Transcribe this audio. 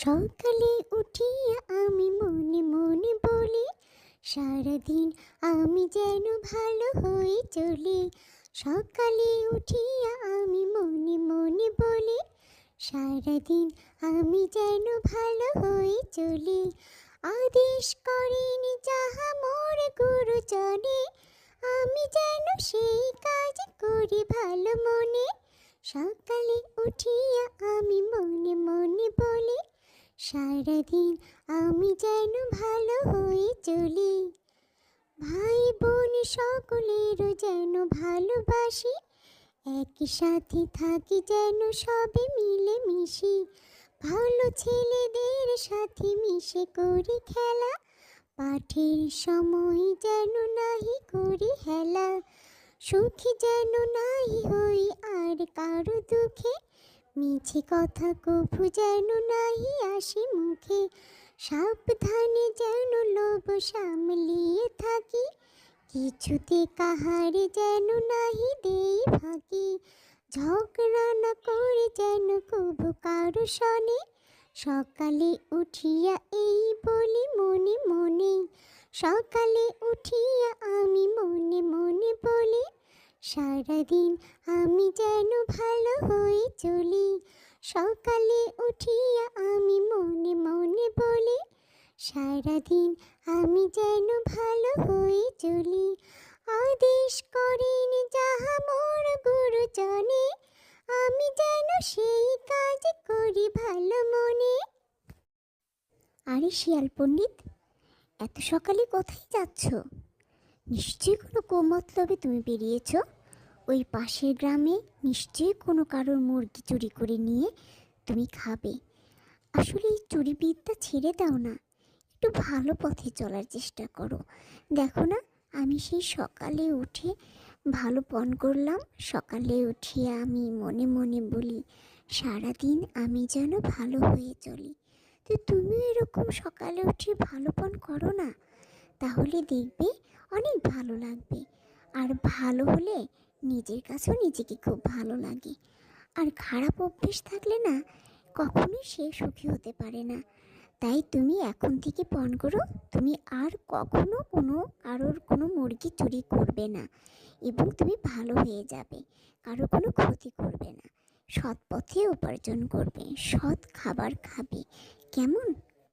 সকালে উঠিয়া আমি মনে মনে বলি, সারাদিন আমি যেন ভালো হয়ে চলি। সকালে উঠিয়া আমি মনে মনে বলি, সারাদিন আমি যেন ভালো হয়ে চলি। আদেশ করেনি যাহা মোর গুরুজনে, আমি যেন সেই কাজ করি ভালো মনে। সকালে উঠিয়া আমি মনে মনে বলি সারাদিন আমি যেন ভালো হয়ে চলি। ভাই বোন সকলেরও যেন ভালোবাসি একই সাথে থাকি যেন সবে মিলে মিশি ভালো ছেলেদের সাথে মিশে করি খেলা, পাঠের সময় যেন নাহি করি হেলা। সুখী যেন নাই হই আর কারও দুঃখে মিছে কথা কভু যেন নাহি আসি মুখে, সাবধানে যেন লোভ সামলিয়ে থাকি। কিছুতে কাহারে যেন নাহি দেই ফাঁকি ঝগড়া না করে যেন কভু কারও শনে সকালে উঠিয়া এই বলি মনে মনে, সকালে উঠিয়া আমি মনে মনে বলি সারাদিন আমি যেন ভালো হয়ে চলি। সকালে উঠিয়া আমি মনে মনে বলি সারাদিন আমি যেন ভালো হয়ে চলি। আদেশ করেন যাহা মোর গুরুজনে, আমি যেন সেই কাজ করি ভালো মনে। আরে শিয়াল পণ্ডিত, এত সকালে কোথায় যাচ্ছ? নিশ্চয়ই কোনো কোমতলবে তুমি বেরিয়েছ? ওই পাশের গ্রামে নিশ্চয়ই কোনো কারোর মুরগি চুরি করে নিয়ে তুমি খাবে। আসলে এই চুরি বিদ্যা ছেড়ে দাও না। একটু ভালো পথে চলার চেষ্টা করো। দেখো না, আমি সেই সকালে উঠে ভালো পণ করলাম। সকালে উঠিয়ে আমি মনে মনে বলি, সারাদিন আমি যেন ভালো হয়ে চলি। তো তুমিও এরকম সকালে উঠে ভালো পণ করো না? তাহলে দেখবে অনেক ভালো লাগবে। আর ভালো হলে নিজের কাছেও নিজেকে খুব ভালো লাগে। আর খারাপ অভ্যেস থাকলে না, কখনোই সে সুখী হতে পারে না। তাই তুমি এখন থেকে পণ করো, তুমি আর কখনো কোনো কারোর কোনো মুরগি চুরি করবে না এবং তুমি ভালো হয়ে যাবে, কারও কোনো ক্ষতি করবে না। সৎ পথে উপার্জন করবে, সৎ খাবার খাবে, কেমন?